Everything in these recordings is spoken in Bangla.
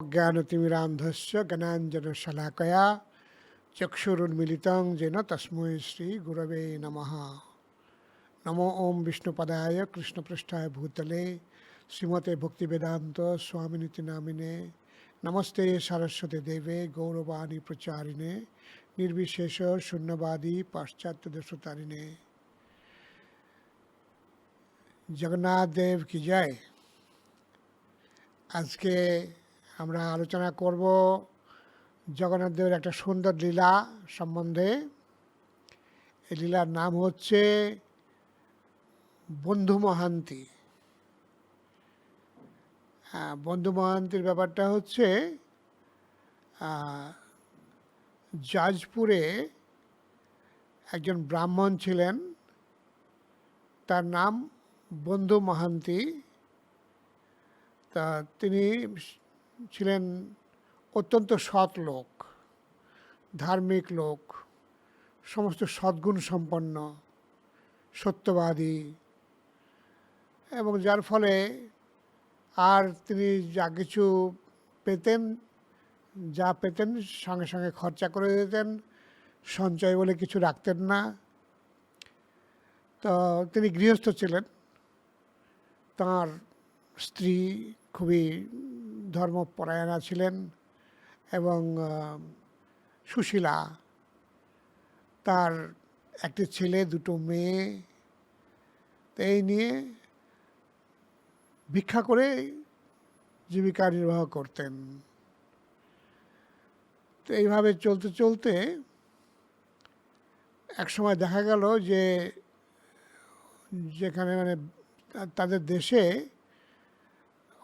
ज्ञानतिमिरान्धस्य गणाञ्जनशलाकया चक्षुरुन्मिलितं येन श्री गुरव नम। नमो ॐ विष्णुपदाय कृष्णपृष्ठाय भूतले श्रीमते भक्तिवेदात स्वामिनिति नामिने नमस्ते सरस्वती देवे, गौरवाणी प्रचारिणे, निर्विशेष शून्यवादी पाश्चातरिणे जगन्नाथ देव की जय। आज के আমরা আলোচনা করব জগন্নাথ দেবের একটা সুন্দর লীলা সম্বন্ধে। এই লীলার নাম হচ্ছে বন্ধু মহান্তি। বন্ধু মহান্তির ব্যাপারটা হচ্ছে জাজপুরে একজন ব্রাহ্মণ ছিলেন। তার নাম বন্ধু মহান্তি। তা তিনি ছিলেন অত্যন্ত সৎ লোক, ধার্মিক লোক, সমস্ত সদ্গুণ সম্পন্ন, সত্যবাদী এবং যার ফলে আর তিনি যা কিছু পেতেন, যা পেতেন সঙ্গে সঙ্গে খরচা করে দিতেন, সঞ্চয় বলে কিছু রাখতেন না। তো তিনি গৃহস্থ ছিলেন। তাঁর স্ত্রী খুবই ধর্মপরায়ণা ছিলেন এবং সুশীলা তার একটি ছেলে, দুটো মেয়ে, এই নিয়ে ভিক্ষা করে জীবিকা নির্বাহ করতেন। তো এইভাবে চলতে চলতে এক সময় দেখা গেল যে, যেখানে মানে তাদের দেশে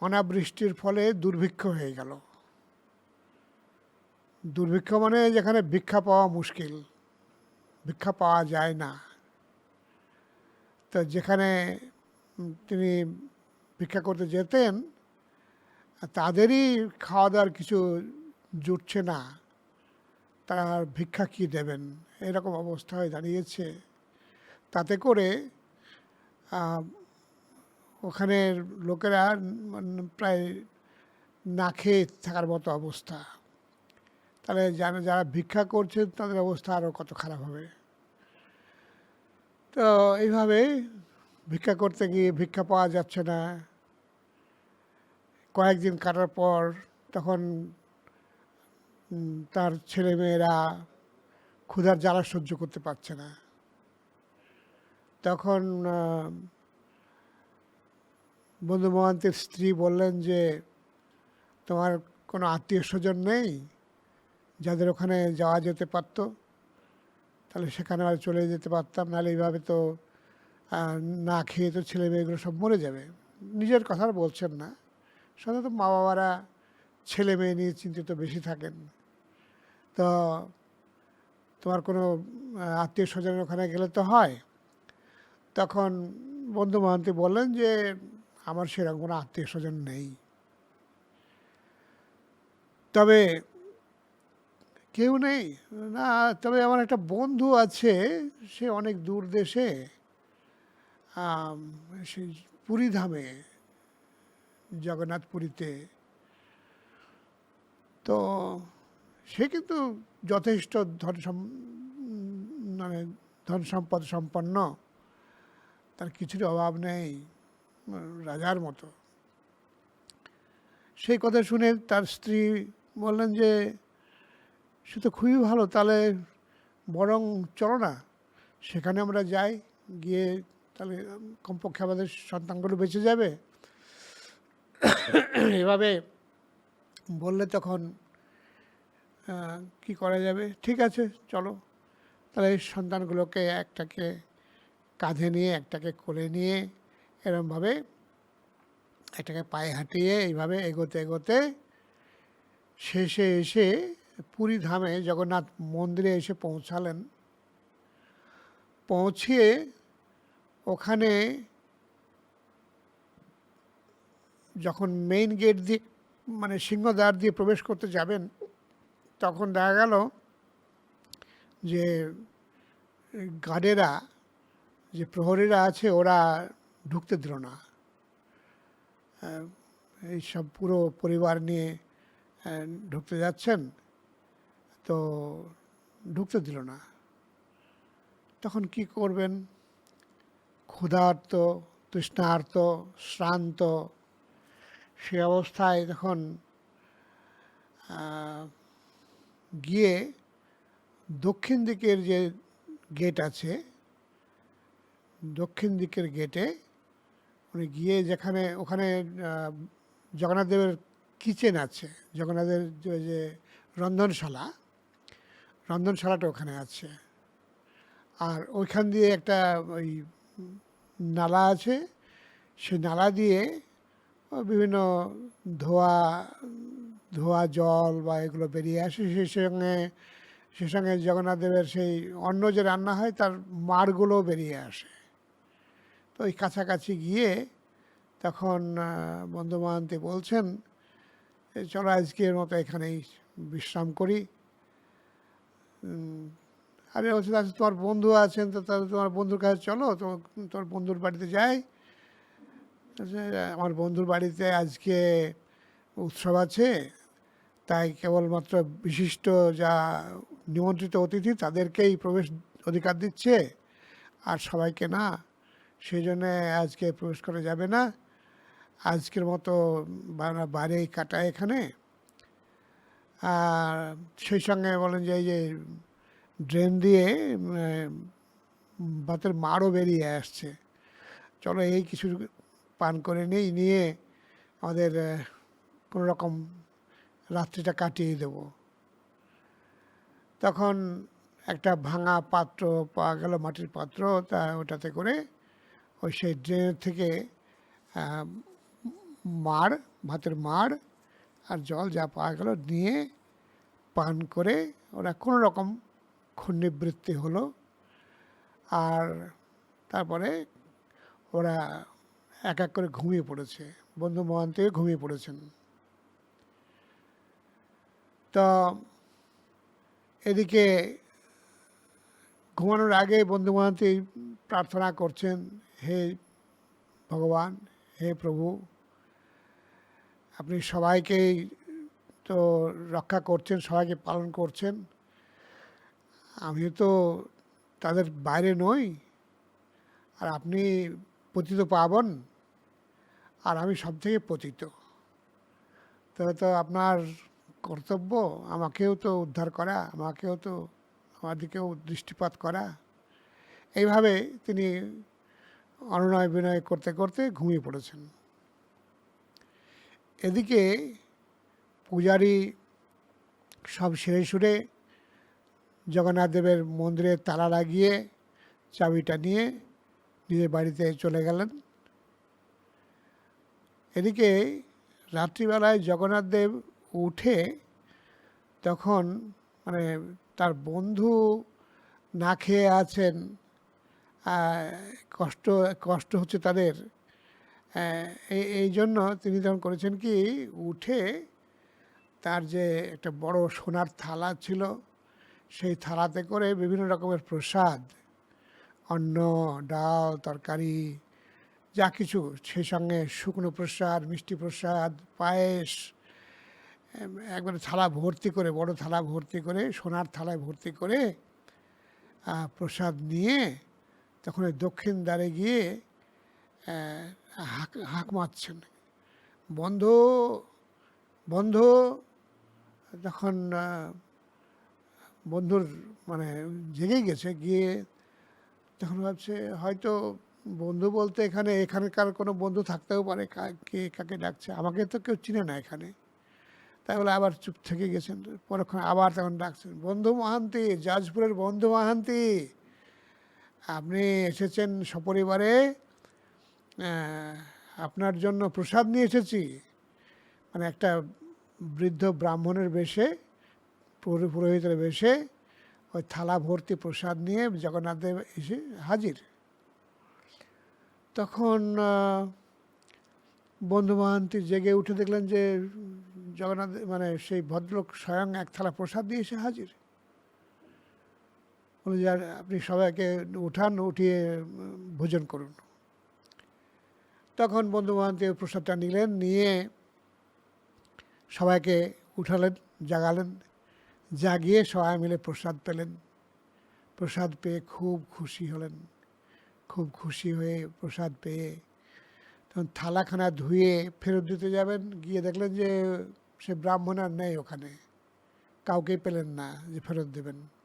অনাবৃষ্টির ফলে দুর্ভিক্ষ হয়ে গেল। দুর্ভিক্ষ মানে যেখানে ভিক্ষা পাওয়া মুশকিল। ভিক্ষা পাওয়া যায় না। তো যেখানে তিনি ভিক্ষা করতে যেতেন, তাদেরই খাওয়া দাওয়ার কিছু জুটছে না। তারা ভিক্ষা কী দেবেন? এরকম অবস্থা হয়ে দাঁড়িয়েছে। তাতে করে ওখানের লোকেরা মানে প্রায় না খেয়ে থাকার মতো অবস্থা। তাহলে যারা যারা ভিক্ষা করছে তাদের অবস্থা আরও কত খারাপ হবে। তো এইভাবে ভিক্ষা করতে গিয়ে ভিক্ষা পাওয়া যাচ্ছে না। কয়েকদিন কাটার পর তখন তার ছেলেমেয়েরা ক্ষুধার জ্বালা সহ্য করতে পারছে না। তখন বন্ধু মহান্তের স্ত্রী বললেন যে, তোমার কোনো আত্মীয় স্বজন নেই যাদের ওখানে যাওয়া যেতে পারতো? তাহলে সেখানে আর চলে যেতে পারতাম, নাহলে এইভাবে তো না খেয়ে তো ছেলে মেয়েগুলো সব মরে যাবে। নিজের কথা বলছেন না। সাধারণত মা বাবারা ছেলে মেয়ে নিয়ে চিন্তিত বেশি থাকেন। তো, তোমার কোনো আত্মীয় স্বজনের ওখানে গেলে তো হয়? তখন বন্ধু মহান্তি বললেন যে আমার সেরকম কোনো আত্মীয় স্বজন নেই। তবে কেউ নেই। না, তবে আমার একটা বন্ধু আছে, সে অনেক দূর দেশে সে পুরীধামে জগন্নাথ পুরীতে তো সে কিন্তু যথেষ্ট ধন মানে ধন সম্পদ সম্পন্ন, তার কিছুর অভাব নেই। রাজার মতো। সেই কথা শুনে তার স্ত্রী বললেন যে, সে তো খুবই ভালো, তাহলে বরং চলো না। সেখানে আমরা যাই, গিয়ে তাহলে কমপক্ষে আমাদের সন্তানগুলো বেঁচে যাবে। এভাবে বললে তখন কি করা যাবে? ঠিক আছে, চলো। তাহলে সন্তানগুলোকে একটাকে কাঁধে নিয়ে, একটাকে কোলে নিয়ে এরমভাবে একটাকে পায়ে হাঁটিয়ে এইভাবে এগোতে এগোতে শেষে এসে পুরী ধামে জগন্নাথ মন্দিরে এসে পৌঁছালেন। পৌঁছিয়ে ওখানে যখন মেইন গেট দিয়ে মানে সিংহদ্বার দিয়ে প্রবেশ করতে যাবেন, তখন দেখা গেল যে গার্ডেরা যে প্রহরীরা আছে ওরা ঢুকতে দিল না। আহ, এই সব পুরো পরিবার নিয়ে ঢুকতে যাচ্ছেন তো ঢুকতে দিল না। তখন কি করবেন? ক্ষুধার্ত তৃষ্ণার্ত শ্রান্ত সে অবস্থায় তখন গিয়ে দক্ষিণ দিকের যে গেট আছে দক্ষিণ দিকের গেটে উনি গিয়ে যেখানে, ওখানে জগন্নাথ দেবের কিচেন আছে জগন্নাথের যে রন্ধনশালা, রন্ধনশালাটা ওখানে আছে। আর ওইখান দিয়ে একটা ওই নালা আছে, সেই নালা দিয়ে বিভিন্ন ধোয়া ধোয়া জল বা এগুলো বেরিয়ে আসে। সেই সঙ্গে, সে সঙ্গে জগন্নাথ দেবের সেই অন্ন যে রান্না হয়, তার মাড়গুলো বেরিয়ে আসে। তো ওই কাছাকাছি গিয়ে তখন বন্ধু মহান্তি বলছেন চলো আজকের মতো এখানেই বিশ্রাম করি। আরে বলছে আচ্ছা তোমার বন্ধু আছেন, তো তাহলে তোমার বন্ধুর কাছে চলো তো তোমার বন্ধুর বাড়িতে যাই। আমার বন্ধুর বাড়িতে আজকে উৎসব আছে, তাই কেবলমাত্র বিশিষ্ট যা নিমন্ত্রিত অতিথি তাদেরকেই প্রবেশ অধিকার দিচ্ছে, আর সবাইকে না সেই জন্যে আজকে প্রবেশ করা যাবে না। আজকের মতো বাইরেই কাটায় এখানে। আর সেই সঙ্গে বলেন যে এই যে ড্রেন দিয়ে ভাতের মারও বেরিয়ে আসছে। চলো এই কিছু পান করে নেই, নিয়ে আমাদের কোনো রকম রাত্রিটা কাটিয়ে দেব। তখন একটা ভাঙা পাত্র পাওয়া গেল, মাটির পাত্র, তা ওটাতে করে ওই সেই ড্রেনের থেকে মাড়, ভাতের মাড় আর জল যা পাওয়া গেল নিয়ে পান করে ওরা কোনো রকম ক্ষুণ্ণিবৃত্তি হলো। আর তারপরে ওরা এক এক করে ঘুমিয়ে পড়েছে, বন্ধু মহান্তে ঘুমিয়ে পড়েছেন। তো এদিকে ঘুমানোর আগে বন্ধু মহান্তি প্রার্থনা করছেন হে ভগবান, হে প্রভু, আপনি সবাইকেই তো রক্ষা করছেন, সবাইকে পালন করছেন। আমি তো তাদের বাইরে নই। আর আপনি পতিত পাবন, আর আমি সব থেকে পতিত। তাহলে তো আপনার কর্তব্য আমাকেও তো উদ্ধার করা, আমাকেও তো আমার দিকেও দৃষ্টিপাত করা। এইভাবে তিনি অনুনয় বিনয় করতে করতে ঘুমিয়ে পড়েছেন। এদিকে পূজারি সব সেরে সুরে জগন্নাথ দেবের মন্দিরে তালা লাগিয়ে চাবিটা নিয়ে নিজের বাড়িতে চলে গেলেন। এদিকে রাত্রিবেলায় জগন্নাথ দেব উঠে তখন মানে তার বন্ধু না খেয়ে আছেন কষ্ট কষ্ট হচ্ছে তাদের। এই জন্য তিনি তখন করেছেন কি, উঠে তার যে একটা বড় সোনার থালা ছিল, সেই থালাতে করে বিভিন্ন রকমের প্রসাদ, অন্ন, ডাল, তরকারি, যা কিছু, সেই সঙ্গে শুকনো প্রসাদ, মিষ্টি প্রসাদ, পায়েস একবারে থালা ভর্তি করে, বড় থালা ভর্তি করে, সোনার থালায় ভর্তি করে প্রসাদ নিয়ে তখন ওই দক্ষিণ দ্বারে গিয়ে হাঁক হাঁক মারছেন। বন্ধ বন্ধ। তখন বন্ধুর মানে জেগে গেছে। গিয়ে তখন ভাবছে, হয়তো বন্ধু বলতে এখানে, এখানকার কোনো বন্ধু থাকতেও পারে। কা- কাকে ডাকছে? আমাকে তো কেউ চিনে না এখানে। তাই বলে আবার চুপ থেকে গেছেন। পরক্ষণ আবার তখন ডাকছেন, বন্ধু মহান্তি জাজপুরের বন্ধু মহান্তি। আপনি এসেছেন সপরিবারে আপনার জন্য প্রসাদ নিয়ে এসেছি। মানে একটা বৃদ্ধ ব্রাহ্মণের বেশে, পুরো- পুরোহিতের বেশে, ওই থালা ভর্তি প্রসাদ নিয়ে জগন্নাথ দেব এসে হাজির। তখন বন্ধু মহান্তি জেগে উঠে দেখলেন যে জগন্নাথ মানে সেই ভদ্রলোক স্বয়ং এক থালা প্রসাদ দিয়ে এসে হাজির। বলে যে আপনি সবাইকে উঠান, উঠিয়ে ভোজন করুন। তখন বন্ধু মহান্তি প্রসাদটা নিলেন, নিয়ে সবাইকে উঠালেন, জাগালেন, জাগিয়ে সবাই মিলে প্রসাদ পেলেন। প্রসাদ পেয়ে খুব খুশি হলেন। খুব খুশি হয়ে প্রসাদ পেয়ে তখন থালাখানা ধুয়ে ফেরত দিতে যাবেন। গিয়ে দেখলেন যে সে ব্রাহ্মণ আর নেই ওখানে। কাউকেই পেলেন না যে ফেরত দেবেন।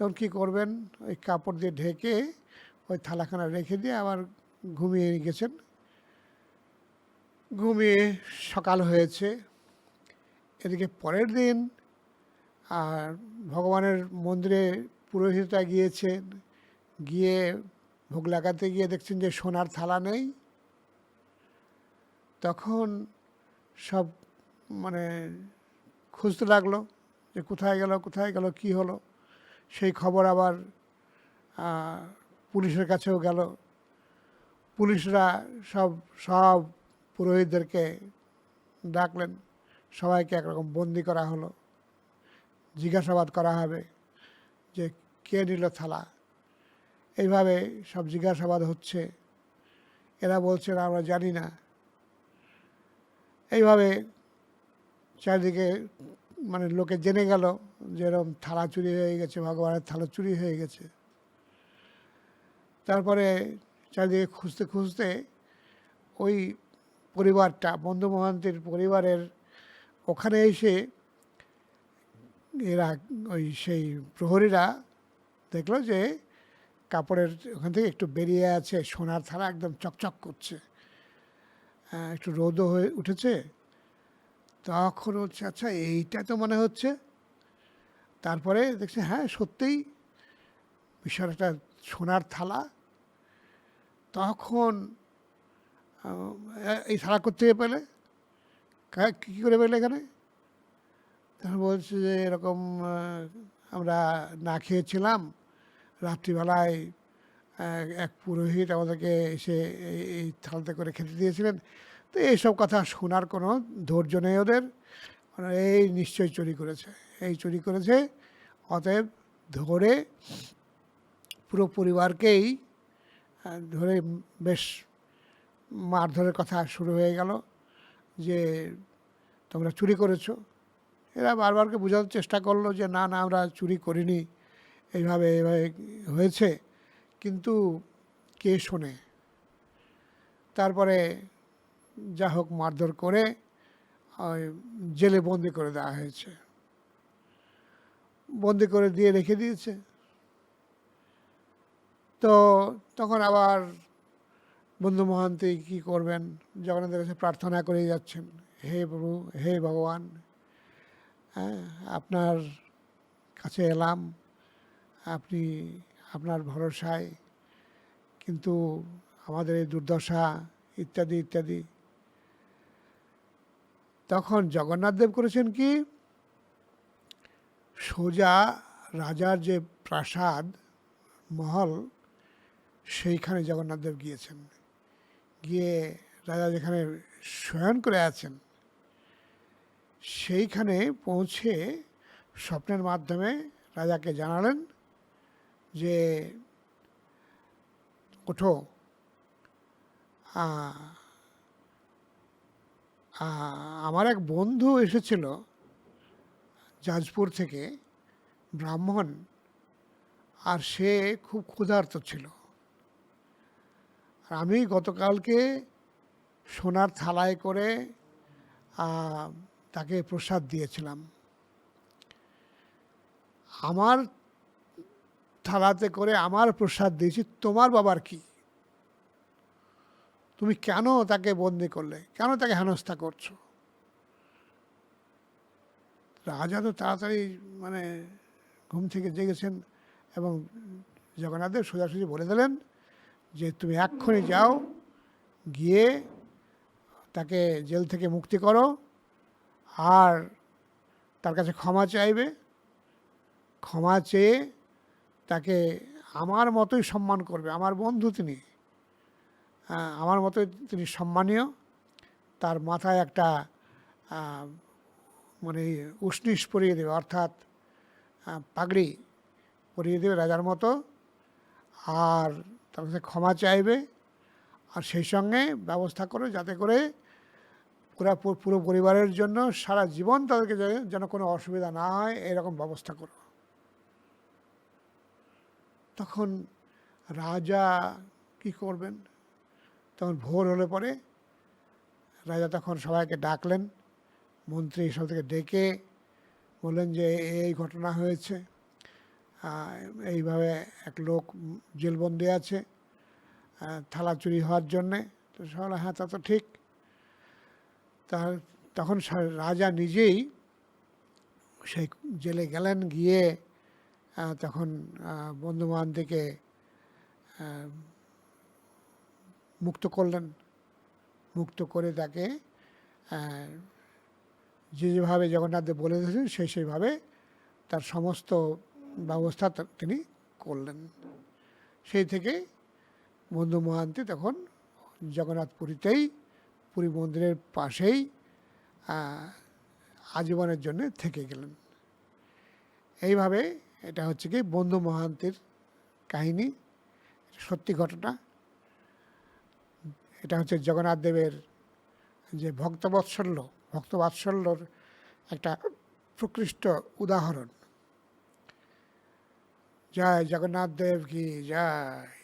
তখন কী করবেন? ওই কাপড় দিয়ে ঢেকে ওই থালাখানা রেখে দিয়ে আবার ঘুমিয়ে গেছেন। ঘুমিয়ে সকাল হয়েছে। এদিকে পরের দিন আর ভগবানের মন্দিরে পুরোহিতরা গিয়েছেন। গিয়ে ভোগ লাগাতে গিয়ে দেখছেন যে সোনার থালা নেই। তখন সব মানে খুঁজতে লাগল যে কোথায় গেল কোথায় গেল, কি হলো? সেই খবর আবার পুলিশের কাছেও গেল। পুলিশরা সব সব পুরোহিতদেরকে ডাকলেন। সবাইকে একরকম বন্দি করা হলো। জিজ্ঞাসাবাদ করা হবে যে কে নিল থালা। এইভাবে সব জিজ্ঞাসাবাদ হচ্ছে। এরা বলছেন, আমরা জানি না। এইভাবে চারিদিকে মানে লোকে জেনে গেল। যে এরকম থালা চুরি হয়ে গেছে ভগবানের থালা চুরি হয়ে গেছে। তারপরে চারিদিকে খুঁজতে খুঁজতে ওই পরিবারটা বন্ধু মহান্তির পরিবারের ওখানে এসে এরা ওই সেই প্রহরীরা দেখল যে কাপড়ের ওখান থেকে একটু বেরিয়ে আছে সোনার থালা একদম চকচক করছে। আহ, একটু রোদও হয়ে উঠেছে। তখন হচ্ছে আচ্ছা এইটা তো মনে হচ্ছে তারপরে দেখছে হ্যাঁ সত্যিই বিশাল একটা সোনার থালা। তখন এই থালা কোথেকে পেলে, কা- করে পেলে এখানে? তখন বলছে যে, এরকম আমরা না খেয়েছিলাম। রাত্রিবেলায় এক পুরোহিত আমাদেরকে এসে এই- থালাতে করে খেতে দিয়েছিলেন। তো এইসব কথা শোনার কোনো ধৈর্য নেই ওদের। ওরা এই নিশ্চয়ই চুরি করেছে। এই চুরি করেছে। অতএব ধরে পুরো পরিবারকেই ধরে বেশ মারধরের কথা শুরু হয়ে গেল যে, তোমরা চুরি করেছ। এরা বারবারকে বোঝানোর চেষ্টা করল যে, না না, আমরা চুরি করিনি। এইভাবে এইভাবে হয়েছে। কিন্তু কে শোনে? তারপরে যা হোক মারধর করে জেলে বন্দি করে দেওয়া হয়েছে। বন্দি করে দিয়ে রেখে দিয়েছে। তো তখন আবার বন্ধু মহান্তি কী করবেন? জগন্নাথের কাছে প্রার্থনা করে যাচ্ছেন, হে প্রভু, হে ভগবান হ্যাঁ আপনার কাছে এলাম, আপনি আপনার ভরসায়, কিন্তু আমাদের এই দুর্দশা, ইত্যাদি ইত্যাদি। তখন জগন্নাথ দেব করেছেন কি? সোজা রাজার যে প্রাসাদ, মহল, সেইখানে জগন্নাথ দেব গিয়েছেন। গিয়ে রাজা যেখানে শয়ন করে আছেন, সেইখানে পৌঁছে স্বপ্নের মাধ্যমে রাজাকে জানালেন যে, ওঠো। আমার এক বন্ধু এসেছিল যাজপুর থেকে ব্রাহ্মণ আর সে খুব ক্ষুধার্ত ছিল। আর আমি গতকালকে সোনার থালায় করে তাকে প্রসাদ দিয়েছিলাম। আমার থালাতে করে আমার প্রসাদ দিয়েছি, তোমার বাবার কি? তুমি কেন তাকে বন্দি করলে? কেন তাকে হেনস্থা করছ? রাজা তো তাড়াতাড়ি মানে ঘুম থেকে জেগেছেন এবং জগন্নাথদেব সোজাসুজি বলে দিলেন যে তুমি এক্ষুনি যাও, গিয়ে তাকে জেল থেকে মুক্তি করো আর তার কাছে ক্ষমা চাইবে। ক্ষমা চেয়ে তাকে আমার মতোই সম্মান করবে, আমার বন্ধু তিনি। আমার মতোই তিনি সম্মানীয়। তার মাথায় একটা মানে উষ্ণিস পরিয়ে দেবে, অর্থাৎ পাগড়ি পরিয়ে দেবে রাজার মতো, আর তার কাছে ক্ষমা চাইবে, আর সেই সঙ্গে ব্যবস্থা করো যাতে করে পুরা পুরো পরিবারের জন্য সারা জীবন তাদেরকে যেন কোনো অসুবিধা না হয়, এরকম ব্যবস্থা করো। তখন রাজা কি করবেন? তখন ভোর হলে পরে রাজা তখন সবাইকে ডাকলেন। মন্ত্রী সব থেকে ডেকে বললেন যে এই ঘটনা হয়েছে। এইভাবে এক লোক জেলবন্দি আছে থালা চুরি হওয়ার জন্যে। তো সবাই হ্যাঁ তা তো ঠিক। তার তখন রাজা নিজেই সেই জেলে গেলেন গিয়ে তখন আহ, বন্ধু বান্ধবকে মুক্ত করলেন। মুক্ত করে তাকে যে যেভাবে জগন্নাথদেব বলে দিয়েছেন, সেই সেইভাবে তার সমস্ত ব্যবস্থা তিনি করলেন। সেই থেকে বন্ধু মহান্তি তখন জগন্নাথ পুরীতেই পুরী মন্দিরের পাশেই আজীবনের জন্য থেকে গেলেন। এইভাবে এটা হচ্ছে কি বন্ধু মহান্তির কাহিনী সত্যি ঘটনা। এটা হচ্ছে জগন্নাথ দেবের যে ভক্তবৎসল্য ভক্তবাৎসল্যর একটা প্রকৃষ্ট উদাহরণ। জয় জগন্নাথ দেব কি জয়।